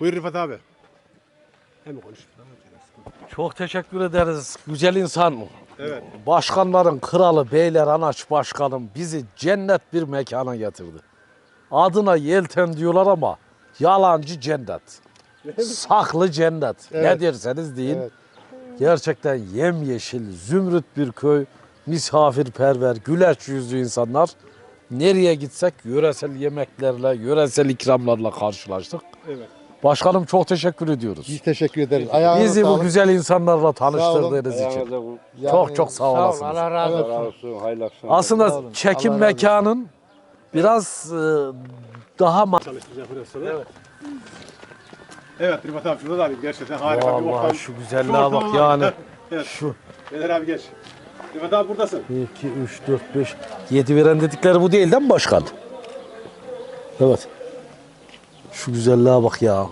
Buyur Rıfat abi. Hem konuş. Çok teşekkür ederiz güzel insan. Evet. Başkanların kralı beyler anaç başkanım bizi cennet bir mekana getirdi. Adına yelten diyorlar ama yalancı cennet. Saklı cennet. Ne Evet. derseniz deyin. Evet. Gerçekten yemyeşil, zümrüt bir köy, misafirperver, güleç yüzlü insanlar. Nereye gitsek yöresel yemeklerle, yöresel ikramlarla karşılaştık. Evet. Başkanım çok teşekkür ediyoruz. Biz teşekkür ederiz. Ayağınıza Bizi bu sağlık. güzel insanlarla tanıştırdığınız için. Yani Çok çok sağ olasınız. Allah razı olsun. Hayırlı akşamlar. Sağ Aslında olun. çekim Allah razı olsun. mekanın biraz e, daha ma- Çalıştıracak biraz sonra. Evet. Evet Rıfat abi şurada da alayım gerçekten harika bir Vallahi ortam. şu güzelliğe bak ortama yani. Evet. Şu Beyler abi geç. Rıfat abi buradasın. 2, 3, 4, 5, 7 veren dedikleri bu değil değil mi başkan? Evet. Şu güzelliğe bak ya.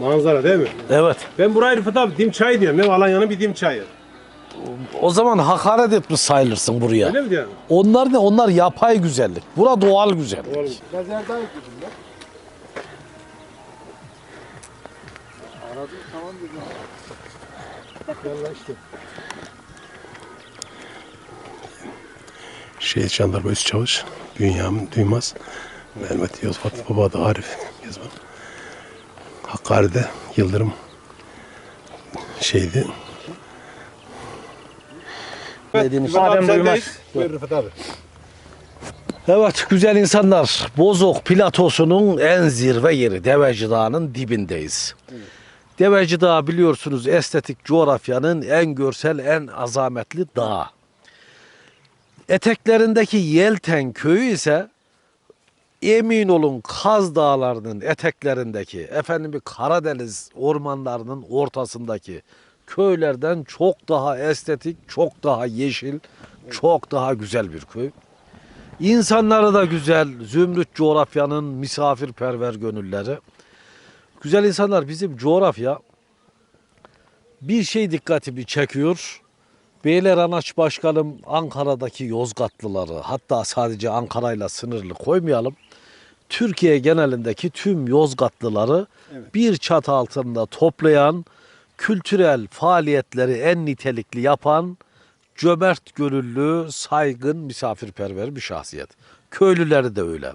Manzara değil mi? Evet. Ben burayı Rıfat abi dim çay diyorum. Ne Alanya'nın bir dim çayı. O zaman hakaret etmiş sayılırsın buraya. Öyle mi diyorsun? Onlar ne? Onlar yapay güzellik. Bura doğal güzellik. Oğlum. Gazerdan dedim ya. Şehit Jandarma Üst Çavuş, Bünyamin Duymaz, Mehmet Yozgat Baba da Arif Gezman. Hakkari'de Yıldırım şeydi. Dediğiniz- Adem Duymaz. Buyur Rıfat abi. Evet güzel insanlar. Bozok platosunun en zirve yeri Deveci Dağı'nın dibindeyiz. Deveci Dağı biliyorsunuz estetik coğrafyanın en görsel en azametli dağı. Eteklerindeki Yelten köyü ise emin olun Kaz Dağları'nın eteklerindeki efendim bir Karadeniz ormanlarının ortasındaki köylerden çok daha estetik, çok daha yeşil, çok daha güzel bir köy. İnsanları da güzel, zümrüt coğrafyanın misafirperver gönülleri. Güzel insanlar bizim coğrafya bir şey dikkatimi çekiyor. Beyler Anaç Başkanım Ankara'daki Yozgatlıları hatta sadece Ankara'yla sınırlı koymayalım. Türkiye genelindeki tüm Yozgatlıları bir çatı altında toplayan, kültürel faaliyetleri en nitelikli yapan, cömert gönüllü, saygın, misafirperver bir şahsiyet. Köylüleri de öyle.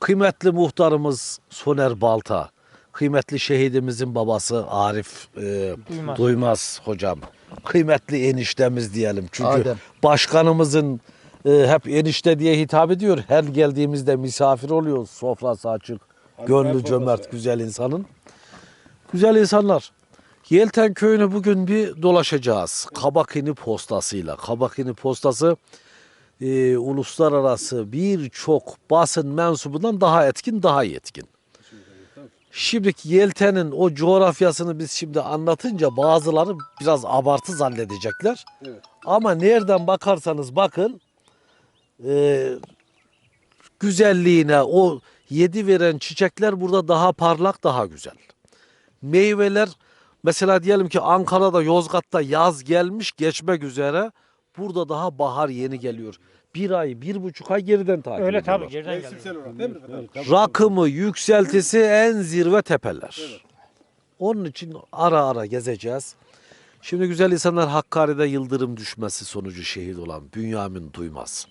Kıymetli muhtarımız Soner Balta, kıymetli şehidimizin babası Arif e, Duymaz. hocam, kıymetli eniştemiz diyelim. Çünkü Adem. başkanımızın hep enişte diye hitap ediyor. Her geldiğimizde misafir oluyoruz. Sofrası açık, gönlü cömert, güzel insanın. Güzel insanlar. Yelten köyünü bugün bir dolaşacağız. Kabakini postasıyla. Kabakini postası e, uluslararası birçok basın mensubundan daha etkin, daha yetkin. Şimdi Yelten'in o coğrafyasını biz şimdi anlatınca bazıları biraz abartı zannedecekler. Ama nereden bakarsanız bakın e, güzelliğine o yedi veren çiçekler burada daha parlak, daha güzel. Meyveler mesela diyelim ki Ankara'da, Yozgat'ta yaz gelmiş geçmek üzere. Burada daha bahar yeni geliyor. Bir ay, bir buçuk ay geriden takip Öyle ediyorlar. tabii geriden geliyor. Olarak değil mi Rıfat abi? Rakımı, yükseltisi en zirve tepeler. Onun için ara ara gezeceğiz. Şimdi güzel insanlar Hakkari'de yıldırım düşmesi sonucu şehit olan Bünyamin Duymaz.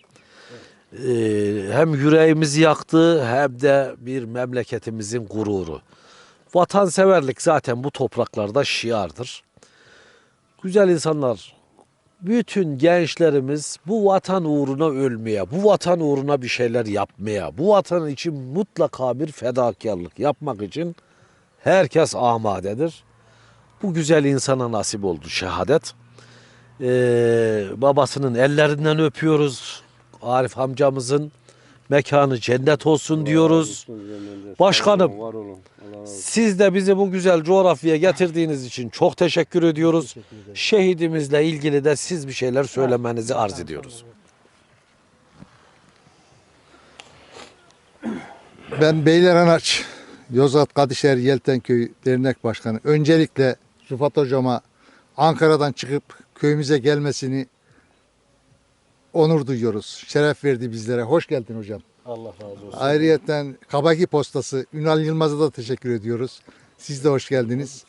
Ee, hem yüreğimizi yaktı hem de bir memleketimizin gururu. Vatanseverlik zaten bu topraklarda şiardır. Güzel insanlar, bütün gençlerimiz bu vatan uğruna ölmeye, bu vatan uğruna bir şeyler yapmaya, bu vatan için mutlaka bir fedakarlık yapmak için herkes amadedir. Bu güzel insana nasip oldu şehadet. Ee, babasının ellerinden öpüyoruz. Arif amcamızın mekanı cennet olsun diyoruz. Başkanım. Var olun. Allah razı olsun. Siz de bizi bu güzel coğrafyaya getirdiğiniz için çok teşekkür ediyoruz. Şehidimizle ilgili de siz bir şeyler söylemenizi arz ediyoruz. Ben Beyler Anaç, Yozgat Kadışehir Yeltenköy Dernek Başkanı. Öncelikle Rıfat Hocama Ankara'dan çıkıp köyümüze gelmesini onur duyuyoruz. Şeref verdi bizlere. Hoş geldin hocam. Allah razı olsun. Ayrıyeten Kabaki Postası Ünal Yılmaz'a da teşekkür ediyoruz. Siz de hoş geldiniz.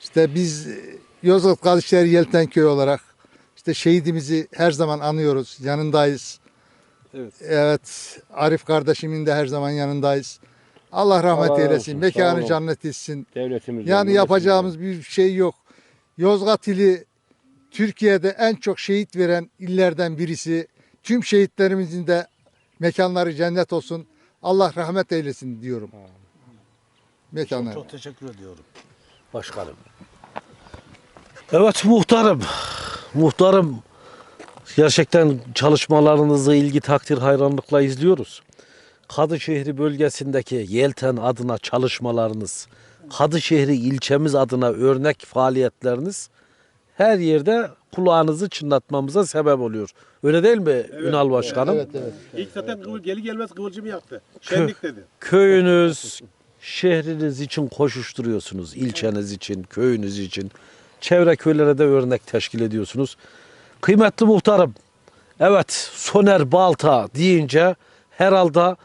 İşte biz e, Yozgat Kadışehir Yeltenköy olarak işte şehidimizi her zaman anıyoruz. Yanındayız. Evet. Evet. Arif kardeşimin de her zaman yanındayız. Allah rahmet Allah eylesin. olsun, Mekanı cennet etsin. Devletimiz. Yani yapacağımız bir şey yok. Yozgat ili Türkiye'de en çok şehit veren illerden birisi. Tüm şehitlerimizin de mekanları cennet olsun. Allah rahmet eylesin diyorum. Mekanları. Çok teşekkür ediyorum. Başkanım. Evet muhtarım. Muhtarım gerçekten çalışmalarınızı ilgi takdir hayranlıkla izliyoruz. Kadışehri bölgesindeki Yelten adına çalışmalarınız, Kadışehri ilçemiz adına örnek faaliyetleriniz her yerde kulağınızı çınlatmamıza sebep oluyor. Öyle değil mi Ünal Başkanım? Evet evet. İlk zaten geli gelmez kıvılcımı yaktı. Şenlik dedi. köyünüz, şehriniz için koşuşturuyorsunuz. ilçeniz için, köyünüz için. Çevre köylere de örnek teşkil ediyorsunuz. Kıymetli muhtarım, evet Soner Balta deyince herhalde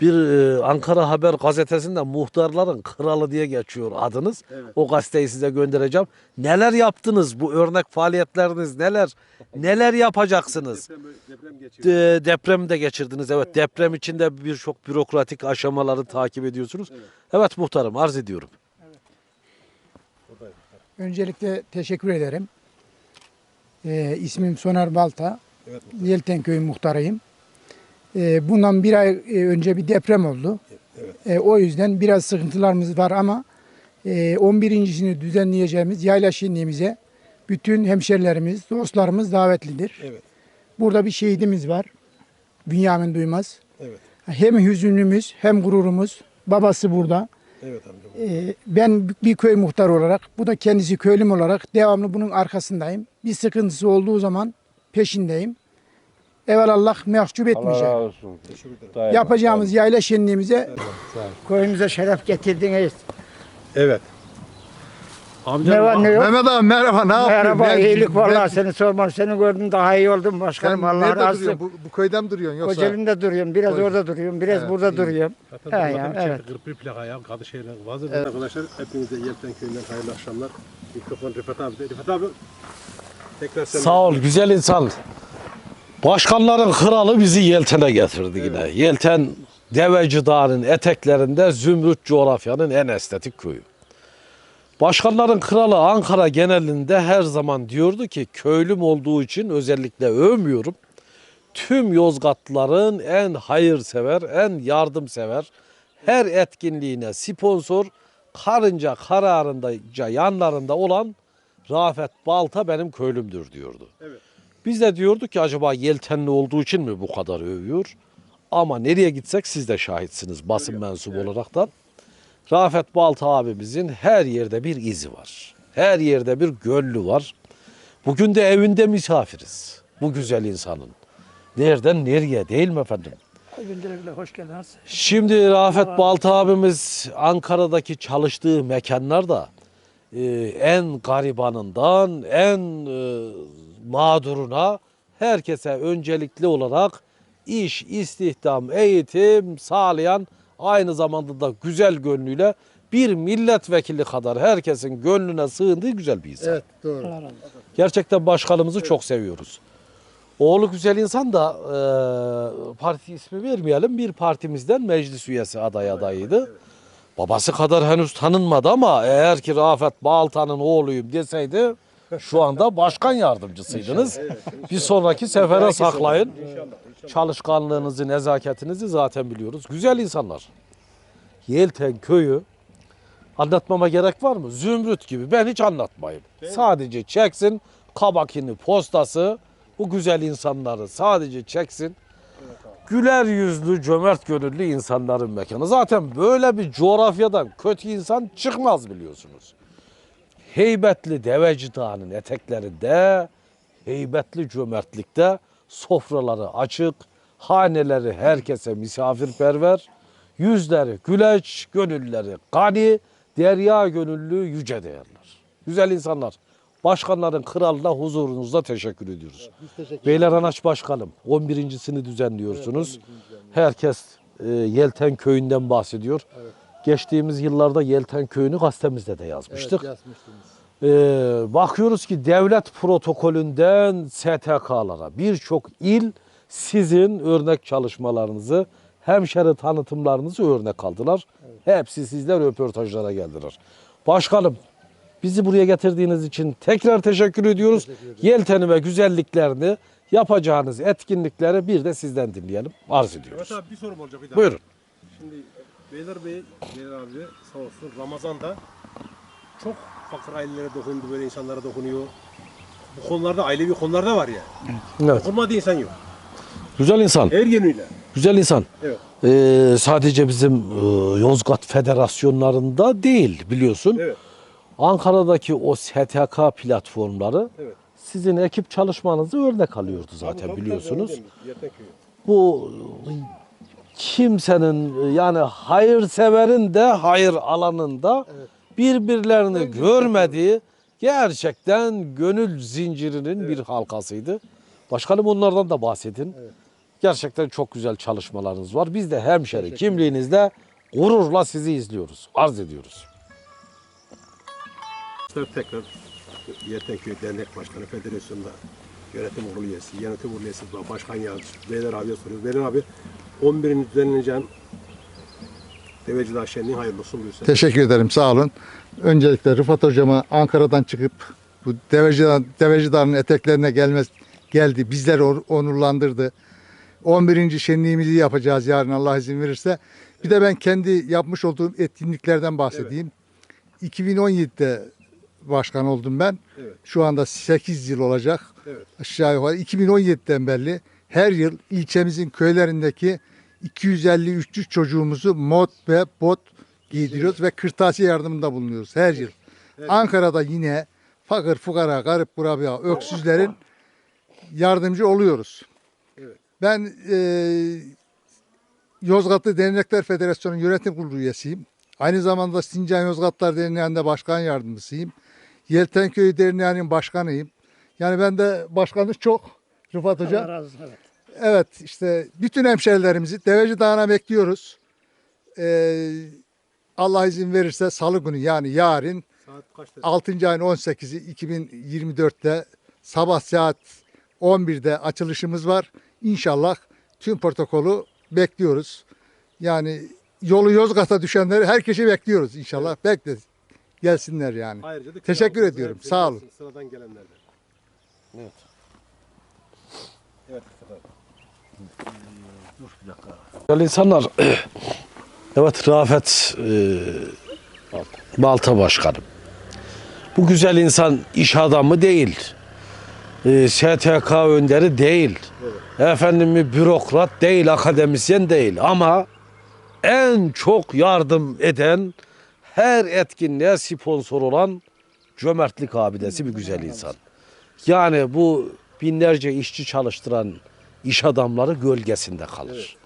bir e, Ankara Haber gazetesinde muhtarların kralı diye geçiyor adınız. O gazeteyi size göndereceğim. Neler yaptınız? Bu örnek faaliyetleriniz neler? Neler yapacaksınız? Deprem geçirdi. De- deprem de geçirdiniz. Evet, deprem içinde birçok bürokratik aşamaları takip ediyorsunuz. Evet. muhtarım arz ediyorum. Öncelikle teşekkür ederim. Ee, ismim Soner Balta. Yeltenköy muhtarıyım. Ee, bundan bir ay e, önce bir deprem oldu. Ee, o yüzden biraz sıkıntılarımız var ama e, 11.sini düzenleyeceğimiz yayla şenliğimize bütün hemşerilerimiz, dostlarımız davetlidir. Evet. Burada bir şehidimiz var. Bünyamin Duymaz. Evet. Hem hüzünlümüz hem gururumuz. Babası burada. Evet. Ee, ben bir köy muhtarı olarak, bu da kendisi köylüm olarak devamlı bunun arkasındayım. Bir sıkıntısı olduğu zaman peşindeyim. Evelallah mahcup Allah etmeyeceğim. razı olsun. Yapacağımız yayla şenliğimize köyümüze şeref getirdiniz. Evet. Ne var ne yok? Mehmet abi merhaba ne yapıyorsun? Merhaba, Ne- iyilik ne- vallahi seni sormam. Seni gördüm daha iyi oldum Sen başkanım. Allah razı olsun. Bu, bu köyde mi duruyorsun yoksa? Kocaeli'nde duruyorum. Biraz Kocaeli. orada duruyorum. Biraz Evet, burada iyi. duruyorum. Zaten He ya, evet. 41 plaka ya Kadışehir'den vazır. Arkadaşlar hepinize Yelten Köyü'nden hayırlı akşamlar. Mikrofon Rıfat abi. de. Rıfat abi tekrar sen. Sağ ol güzel insan. Başkanların kralı bizi Yelten'e getirdi yine. Yelten Deveci Dağı'nın eteklerinde Zümrüt coğrafyanın en estetik köyü. Başkanların kralı Ankara genelinde her zaman diyordu ki köylüm olduğu için özellikle övmüyorum. Tüm Yozgatlıların en hayırsever, en yardımsever, her etkinliğine sponsor, karınca kararınca yanlarında olan Rafet Balta benim köylümdür diyordu. Evet. Biz de diyorduk ki acaba yeltenli olduğu için mi bu kadar övüyor? Ama nereye gitsek siz de şahitsiniz basın mensubu olaraktan. Rafet Balta abimizin her yerde bir izi var. Her yerde bir gönlü var. Bugün de evinde misafiriz. Bu güzel insanın. Nereden nereye değil mi efendim? Hoş geldiniz. Şimdi Rafet Balta abimiz Ankara'daki çalıştığı mekanlarda e, en garibanından en e, mağduruna herkese öncelikli olarak iş, istihdam, eğitim sağlayan aynı zamanda da güzel gönlüyle bir milletvekili kadar herkesin gönlüne sığındığı güzel bir insan. Evet doğru. Gerçekten başkanımızı çok seviyoruz. Oğlu güzel insan da e, parti ismi vermeyelim. Bir partimizden meclis üyesi aday adayıydı. Babası kadar henüz tanınmadı ama eğer ki Rafet Balta'nın oğluyum deseydi şu anda başkan yardımcısıydınız. Bir sonraki sefere saklayın. Çalışkanlığınızı, nezaketinizi zaten biliyoruz. Güzel insanlar. Yelten köyü Anlatmama gerek var mı? Zümrüt gibi. Ben hiç anlatmayayım. Sadece çeksin kabakini, postası bu güzel insanları sadece çeksin. Güler yüzlü, cömert gönüllü insanların mekanı. Zaten böyle bir coğrafyadan kötü insan çıkmaz biliyorsunuz. Heybetli Deveci Dağı'nın eteklerinde, heybetli cömertlikte sofraları açık, haneleri herkese misafirperver, yüzleri güleç, gönülleri gani, derya gönüllü yüce değerler. Güzel insanlar. Başkanların kralına huzurunuzda teşekkür ediyoruz. Beyler Anaç Başkanım 11.sini düzenliyorsunuz. Herkes e, Yelten Köyü'nden bahsediyor. Geçtiğimiz yıllarda Yelten Köyü'nü gazetemizde de yazmıştık. Ee, bakıyoruz ki devlet protokolünden STK'lara birçok il sizin örnek çalışmalarınızı, hemşeri tanıtımlarınızı örnek aldılar. Hepsi sizler röportajlara geldiler. Başkanım bizi buraya getirdiğiniz için tekrar teşekkür ediyoruz. Yelteni ve güzelliklerini yapacağınız etkinlikleri bir de sizden dinleyelim. Arz ediyoruz. Evet abi bir sorum olacak bir daha. Buyurun. Şimdi Beyler Bey, Beyler abi sağ olsun Ramazan'da çok fakir ailelere dokundu, böyle insanlara dokunuyor. Bu konularda ailevi konularda var ya. Evet. Dokunmadığı insan yok. Güzel insan. Her yönüyle. Güzel insan. Evet. Ee, sadece bizim e, Yozgat federasyonlarında değil biliyorsun. Evet. Ankara'daki o STK platformları Evet. sizin ekip çalışmanızı örnek alıyordu zaten tabii, biliyorsunuz. Bu kimsenin yani hayırseverin de hayır alanında birbirlerini görmediği gerçekten gönül zincirinin bir halkasıydı. Başkanım onlardan da bahsedin. Gerçekten çok güzel çalışmalarınız var. Biz de hemşeri kimliğinizle gururla sizi izliyoruz. Arz ediyoruz. Tekrar tekrar Yertenköy Dernek Başkanı Federasyon'da yönetim kurulu üyesi, yönetim kurulu üyesi, başkan yardımcısı Beyler abiye soruyoruz. Beyler abi 11. düzenleneceğin Deveci Dağ Şenliği hayırlı olsun buyursun. Teşekkür ederim sağ olun. Öncelikle Rıfat hocama Ankara'dan çıkıp bu Deveci, Dağ- Deveci Dağı'nın eteklerine gelmez, geldi. Bizleri onurlandırdı. 11. şenliğimizi yapacağız yarın Allah izin verirse. Bir de ben kendi yapmış olduğum etkinliklerden bahsedeyim. 2017'de başkan oldum ben. Evet. Şu anda 8 yıl olacak. Evet. Aşağı yukarı 2017'den beri her yıl ilçemizin köylerindeki 250-300 çocuğumuzu mod ve bot giydiriyoruz ve kırtasiye yardımında bulunuyoruz her yıl. Ankara'da yine fakir fukara, garip kurabiye, öksüzlerin yardımcı oluyoruz. Evet. Ben e, Yozgatlı Dernekler Federasyonu Yönetim Kurulu üyesiyim. Aynı zamanda Sincan Yozgatlar Derneği'nde başkan yardımcısıyım. Yeltenköy Derneği'nin başkanıyım. Yani ben de başkanlık çok Rıfat Hoca. Evet işte bütün hemşerilerimizi Deveci Dağı'na bekliyoruz. Ee, Allah izin verirse salı günü yani yarın Saat kaçta? 6. ayın 18'i 2024'te sabah saat 11'de açılışımız var. İnşallah tüm protokolü bekliyoruz. Yani yolu Yozgat'a düşenleri herkesi bekliyoruz inşallah. Bekle gelsinler yani. Ayrıca da Teşekkür ediyorum, sağ olun. gelsin, Sıradan gelenlerden. Evet. Evet. Rıfat abi. Güzel insanlar. Evet Rafet e, Balta Başkanım. Bu güzel insan iş adamı değil. E, STK önderi değil. Efendim bir bürokrat değil, akademisyen değil ama en çok yardım eden her etkinliğe sponsor olan cömertlik abidesi bir güzel insan. Yani bu binlerce işçi çalıştıran iş adamları gölgesinde kalır.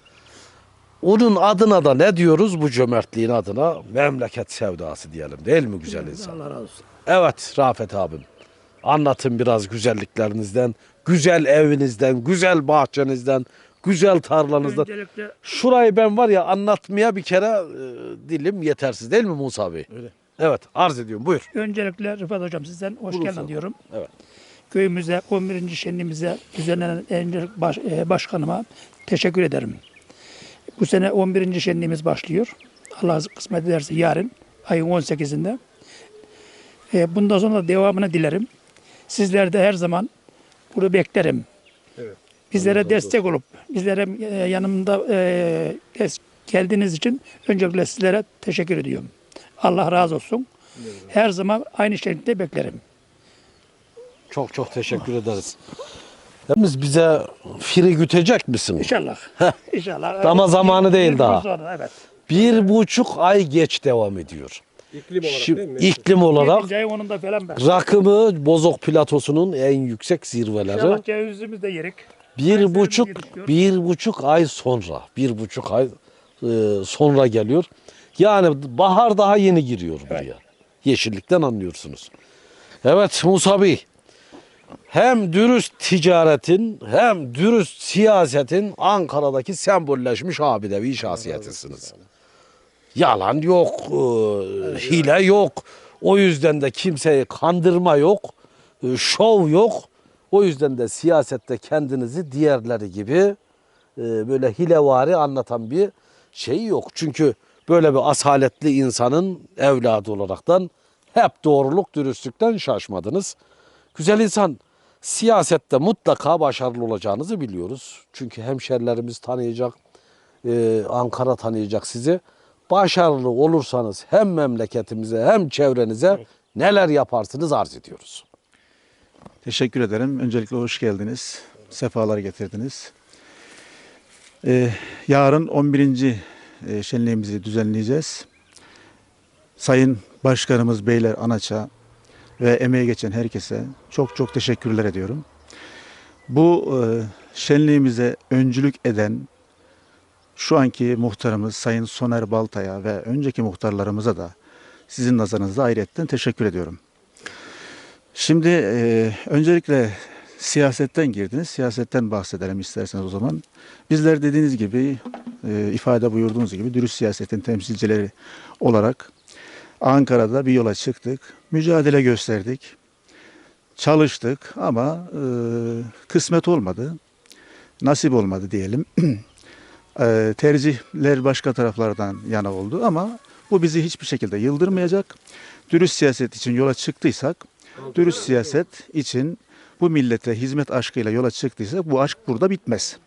Onun adına da ne diyoruz bu cömertliğin adına? Memleket sevdası diyelim değil mi güzel insan? Allah razı olsun. Evet Rafet abim. Anlatın biraz güzelliklerinizden, güzel evinizden, güzel bahçenizden, güzel tarlanızdan. Öncelikle Şurayı ben var ya anlatmaya bir kere e, dilim yetersiz değil mi Musa Bey? Öyle. Evet arz ediyorum buyur. Öncelikle Rıfat Hocam sizden hoş Buyurun geldin diyorum. Evet. Köyümüze 11. şenliğimize düzenlenen öncelik baş, e, başkanıma teşekkür ederim. Bu sene 11. şenliğimiz başlıyor. Allah kısmet ederse yarın ayın 18'inde. E, bundan sonra devamını dilerim. Sizler de her zaman bunu beklerim. Evet. Bizlere destek olup bizlere e, yanımda e, geldiğiniz için öncelikle sizlere teşekkür ediyorum. Allah razı olsun. Her zaman aynı şekilde beklerim. Çok çok teşekkür ederiz. Yalnız bize firi gütecek misin? İnşallah. İnşallah. Ama zamanı değil Bir daha. Sonra, evet. Bir buçuk ay geç devam ediyor. İklim olarak Şimdi değil mi? iklim olarak falan ben. rakımı Bozok platosunun en yüksek zirveleri İnşallah cevizimizi de yerik. Bir buçuk bir buçuk ay sonra bir buçuk ay e, sonra geliyor. Yani bahar daha yeni giriyor buraya. Yeşillikten anlıyorsunuz. Evet Musa Bey hem dürüst ticaretin hem dürüst siyasetin Ankara'daki sembolleşmiş abidevi şahsiyetisiniz. Yalan yok, e, hile yok. O yüzden de kimseyi kandırma yok, e, şov yok. O yüzden de siyasette kendinizi diğerleri gibi e, böyle hilevari anlatan bir şey yok. Çünkü böyle bir asaletli insanın evladı olaraktan hep doğruluk dürüstlükten şaşmadınız. Güzel insan siyasette mutlaka başarılı olacağınızı biliyoruz. Çünkü hemşerilerimiz tanıyacak, e, Ankara tanıyacak sizi. Başarılı olursanız hem memleketimize hem çevrenize neler yaparsınız arz ediyoruz. Teşekkür ederim. Öncelikle hoş geldiniz. Sefalar getirdiniz. Ee, yarın 11. e, şenliğimizi düzenleyeceğiz. Sayın Başkanımız Beyler Anaç'a ve emeği geçen herkese çok çok teşekkürler ediyorum. Bu e, şenliğimize öncülük eden şu anki muhtarımız Sayın Soner Baltay'a ve önceki muhtarlarımıza da sizin nazarınızda ayrıyetten teşekkür ediyorum. Şimdi e, öncelikle siyasetten girdiniz. Siyasetten bahsedelim isterseniz o zaman. Bizler dediğiniz gibi e, ifade buyurduğunuz gibi dürüst siyasetin temsilcileri olarak Ankara'da bir yola çıktık. Mücadele gösterdik. Çalıştık ama e, kısmet olmadı. Nasip olmadı diyelim. E, tercihler başka taraflardan yana oldu ama bu bizi hiçbir şekilde yıldırmayacak. Dürüst siyaset için yola çıktıysak dürüst siyaset için bu millete hizmet aşkıyla yola çıktıysa bu aşk burada bitmez.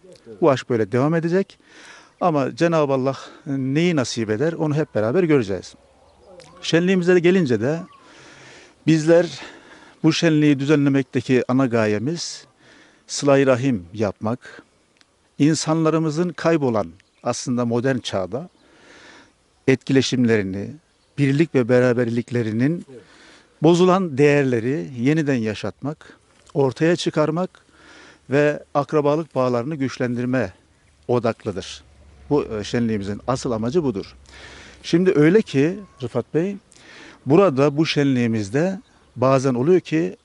Bu aşk böyle devam edecek. Ama Cenab-ı Allah neyi nasip eder onu hep beraber göreceğiz. Şenliğimize de gelince de bizler bu şenliği düzenlemekteki ana gayemiz sıla rahim yapmak. İnsanlarımızın kaybolan aslında modern çağda etkileşimlerini, birlik ve beraberliklerinin bozulan değerleri yeniden yaşatmak, ortaya çıkarmak ve akrabalık bağlarını güçlendirme odaklıdır. Bu e, şenliğimizin asıl amacı budur. Şimdi öyle ki Rıfat Bey, burada bu şenliğimizde bazen oluyor ki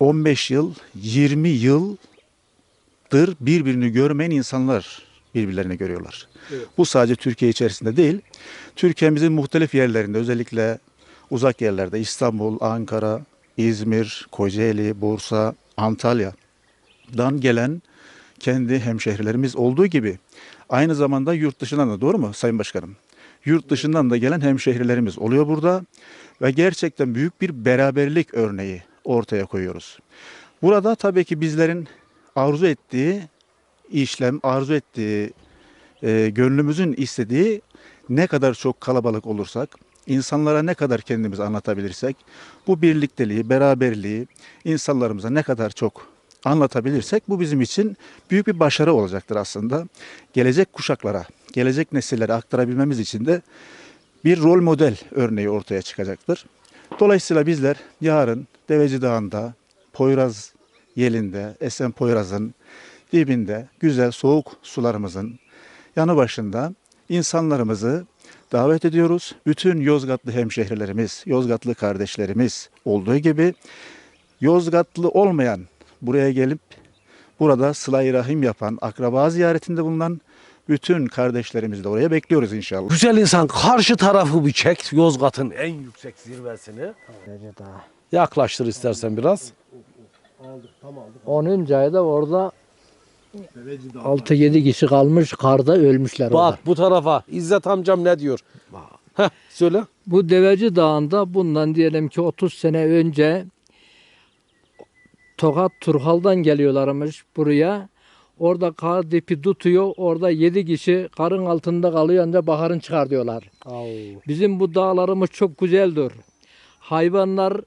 15 yıl, 20 yıldır birbirini görmeyen insanlar birbirlerini görüyorlar. Bu sadece Türkiye içerisinde değil, Türkiye'mizin muhtelif yerlerinde özellikle uzak yerlerde İstanbul, Ankara, İzmir, Kocaeli, Bursa, Antalya'dan gelen kendi hemşehrilerimiz olduğu gibi aynı zamanda yurt dışından da doğru mu Sayın Başkanım? Yurt dışından da gelen hemşehrilerimiz oluyor burada ve gerçekten büyük bir beraberlik örneği ortaya koyuyoruz. Burada tabii ki bizlerin arzu ettiği işlem, arzu ettiği e, gönlümüzün istediği ne kadar çok kalabalık olursak, insanlara ne kadar kendimizi anlatabilirsek, bu birlikteliği, beraberliği insanlarımıza ne kadar çok anlatabilirsek bu bizim için büyük bir başarı olacaktır aslında. Gelecek kuşaklara, gelecek nesillere aktarabilmemiz için de bir rol model örneği ortaya çıkacaktır. Dolayısıyla bizler yarın Deveci Dağı'nda, Poyraz yelinde, Esen Poyraz'ın dibinde güzel soğuk sularımızın yanı başında insanlarımızı davet ediyoruz. Bütün Yozgatlı hemşehrilerimiz, Yozgatlı kardeşlerimiz olduğu gibi Yozgatlı olmayan buraya gelip burada sıla rahim yapan, akraba ziyaretinde bulunan bütün kardeşlerimizi de oraya bekliyoruz inşallah. Güzel insan karşı tarafı bir çek Yozgat'ın en yüksek zirvesini. Yaklaştır istersen biraz. 10. ayda orada 6-7 kişi kalmış karda ölmüşler orada. Bak bu tarafa İzzet amcam ne diyor? Heh, söyle. Bu Deveci Dağı'nda bundan diyelim ki 30 sene önce Tokat Turhal'dan geliyorlarmış buraya. Orada kar dipi tutuyor. Orada 7 kişi karın altında kalıyor ancak baharın çıkar diyorlar. Bizim bu dağlarımız çok güzeldir. Hayvanlar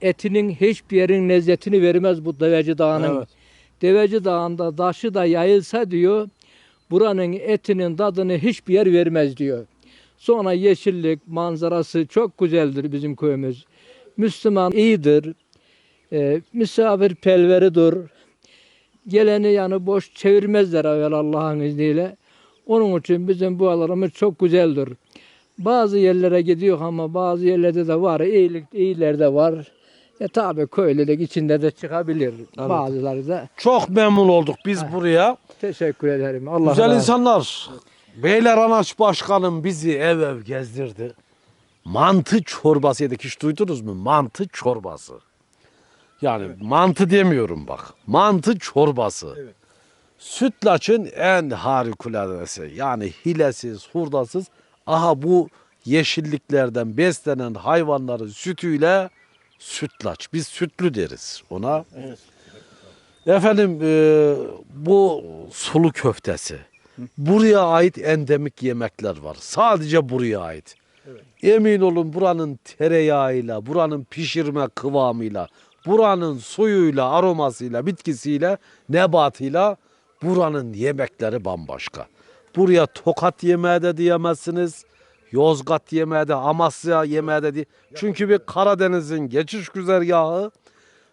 etinin hiçbir yerin lezzetini vermez bu Deveci Dağı'nın. Evet. Deveci Dağı'nda taşı da yayılsa diyor, buranın etinin tadını hiçbir yer vermez diyor. Sonra yeşillik, manzarası çok güzeldir bizim köyümüz. Müslüman iyidir, e, misafirperveridir. Geleni yani boş çevirmezler evvel Allah'ın izniyle. Onun için bizim bu alanımız çok güzeldir. Bazı yerlere gidiyor ama bazı yerlerde de var, iyilik, iyiler de var. E tabi köylülük içinde de çıkabilir. Evet. Bazıları da Çok memnun olduk biz buraya. teşekkür ederim. Allah Güzel olsun. insanlar. Beyler Anaç Başkanım bizi ev ev gezdirdi. Mantı çorbası yedik. Hiç duydunuz mu? Mantı çorbası. Yani mantı demiyorum bak. Mantı çorbası. Evet. Sütlaçın en harikuladesi. Yani hilesiz, hurdasız. Aha bu yeşilliklerden beslenen hayvanların sütüyle sütlaç. Biz sütlü deriz ona. Efendim e, bu sulu köftesi. Buraya ait endemik yemekler var. Sadece buraya ait. Emin olun buranın tereyağıyla, buranın pişirme kıvamıyla, buranın suyuyla, aromasıyla, bitkisiyle, nebatıyla buranın yemekleri bambaşka. Buraya tokat yemeği de diyemezsiniz. Yozgat yemeği de, Amasya yemeği de diye. Çünkü bir Karadeniz'in geçiş güzergahı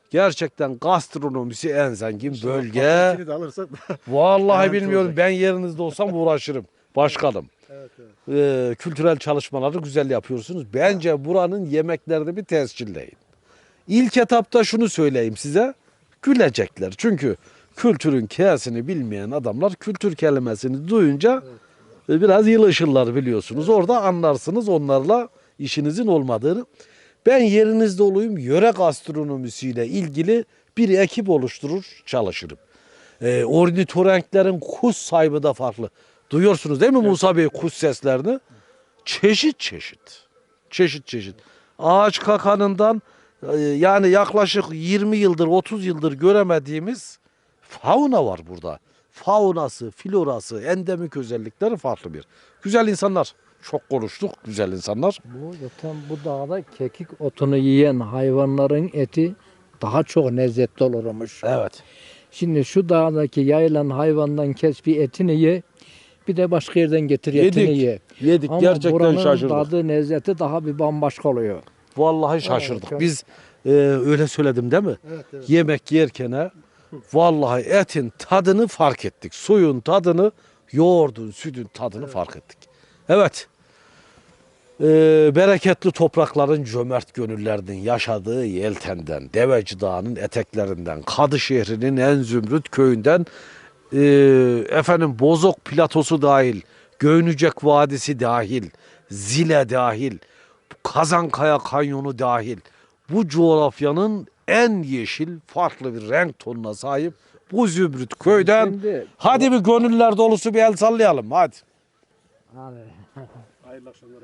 gerçekten gastronomisi en zengin bölge. Paketini de alırsak Vallahi Garanti bilmiyorum. olacak. Ben yerinizde olsam uğraşırım. Başkanım. Ee, kültürel çalışmaları güzel yapıyorsunuz. Bence buranın yemeklerini bir tescilleyin. İlk etapta şunu söyleyeyim size. Gülecekler. Çünkü kültürün kesini bilmeyen adamlar kültür kelimesini duyunca biraz yılışırlar biliyorsunuz. Orada anlarsınız onlarla işinizin olmadığını. Ben yerinizde olayım yöre gastronomisiyle ilgili bir ekip oluşturur çalışırım. E, ornitorenklerin kuş sahibi de farklı. Duyuyorsunuz değil mi Musa Bey kuş seslerini? Çeşit çeşit. Çeşit çeşit. Ağaç kakanından e, yani yaklaşık 20 yıldır 30 yıldır göremediğimiz fauna var burada. Faunası, florası, endemik özellikleri farklı bir. Güzel insanlar. Çok konuştuk güzel insanlar. Bu zaten bu dağda kekik otunu yiyen hayvanların eti daha çok lezzetli olurmuş. Evet. Şimdi şu dağdaki yayılan hayvandan kes bir etini ye. Bir de başka yerden getir etini Yedik. ye. Yedik Ama gerçekten buranın şaşırdık. tadı, lezzeti daha bir bambaşka oluyor. Vallahi şaşırdık. Evet. Biz e, öyle söyledim değil mi? Yemek yerken ha, vallahi etin tadını fark ettik. Suyun tadını, yoğurdun, sütün tadını fark ettik. Evet. E, bereketli toprakların cömert gönüllerinin yaşadığı Yelten'den, Deveci Dağı'nın eteklerinden, Kadı şehrinin en zümrüt köyünden, e, efendim Bozok platosu dahil, Göynücek Vadisi dahil, Zile dahil, Kazankaya Kanyonu dahil bu coğrafyanın en yeşil farklı bir renk tonuna sahip bu zümrüt köyden Şimdi- hadi bir gönüller dolusu bir el sallayalım hadi. Abi. hayırlı akşamlar.